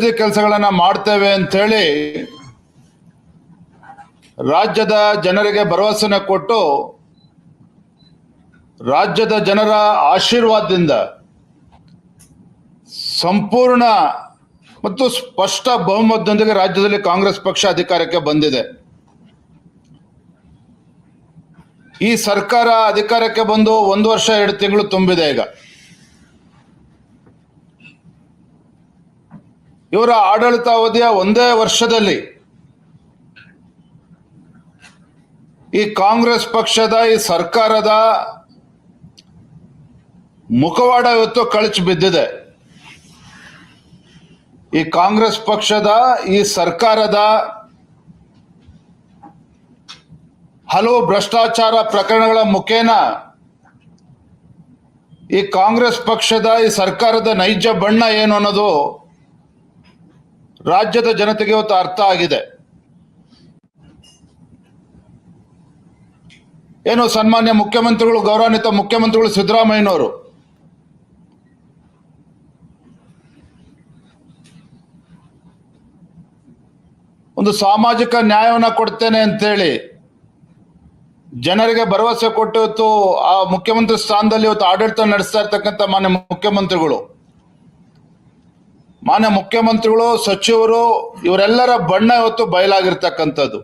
ಕೆಲಸಗಳನ್ನ ಮಾಡ್ತೇವೆ ಅಂತೇಳಿ ರಾಜ್ಯದ ಜನರಿಗೆ ಭರವಸೆನ ಕೊಟ್ಟು ರಾಜ್ಯದ ಜನರ ಆಶೀರ್ವಾದದಿಂದ ಸಂಪೂರ್ಣ ಮತ್ತು ಸ್ಪಷ್ಟ ಬಹುಮತದೊಂದಿಗೆ ರಾಜ್ಯದಲ್ಲಿ ಕಾಂಗ್ರೆಸ್ ಪಕ್ಷ ಅಧಿಕಾರಕ್ಕೆ ಬಂದಿದೆ. ಈ ಸರ್ಕಾರ ಅಧಿಕಾರಕ್ಕೆ ಬಂದು ಒಂದು ವರ್ಷ ಎರಡು ತಿಂಗಳು ತುಂಬಿದೆ ಈಗ. ಇವರ ಆಡಳಿತಾವಧಿಯ ಒಂದೇ ವರ್ಷದಲ್ಲಿ ಈ ಕಾಂಗ್ರೆಸ್ ಪಕ್ಷದ ಈ ಸರ್ಕಾರದ ಮುಖವಾಡ ಇವತ್ತು ಕಳಚಿ ಬಿದ್ದಿದೆ. ಈ ಕಾಂಗ್ರೆಸ್ ಪಕ್ಷದ ಈ ಸರ್ಕಾರದ ಹಲವು ಭ್ರಷ್ಟಾಚಾರ ಪ್ರಕರಣಗಳ ಮುಖೇನ ಈ ಕಾಂಗ್ರೆಸ್ ಪಕ್ಷದ ಈ ಸರ್ಕಾರದ ನೈಜ ಬಣ್ಣ ಏನು ಅನ್ನೋದು ರಾಜ್ಯದ ಜನತೆಗೆ ಇವತ್ತು ಅರ್ಥ ಆಗಿದೆ. ಏನು ಸನ್ಮಾನ್ಯ ಮುಖ್ಯಮಂತ್ರಿಗಳು, ಗೌರವಾನ್ವಿತ ಮುಖ್ಯಮಂತ್ರಿಗಳು ಸಿದ್ದರಾಮಯ್ಯನವರು? ಒಂದು ಸಾಮಾಜಿಕ ನ್ಯಾಯವನ್ನು ಕೊಡ್ತೇನೆ ಅಂತೇಳಿ ಜನರಿಗೆ ಭರವಸೆ ಕೊಟ್ಟು ಇವತ್ತು ಆ ಮುಖ್ಯಮಂತ್ರಿ ಸ್ಥಾನದಲ್ಲಿ ಇವತ್ತು ಆಡಳಿತ ನಡೆಸ್ತಾ ಇರ್ತಕ್ಕಂಥ ಮಾನ್ಯ ಮುಖ್ಯಮಂತ್ರಿಗಳು ಮಾನ್ಯ ಮುಖ್ಯಮಂತ್ರಿಗಳು ಸಚಿವರು ಇವರೆಲ್ಲರ ಬಣ್ಣ ಇವತ್ತು ಬಯಲಾಗಿರ್ತಕ್ಕಂಥದ್ದು.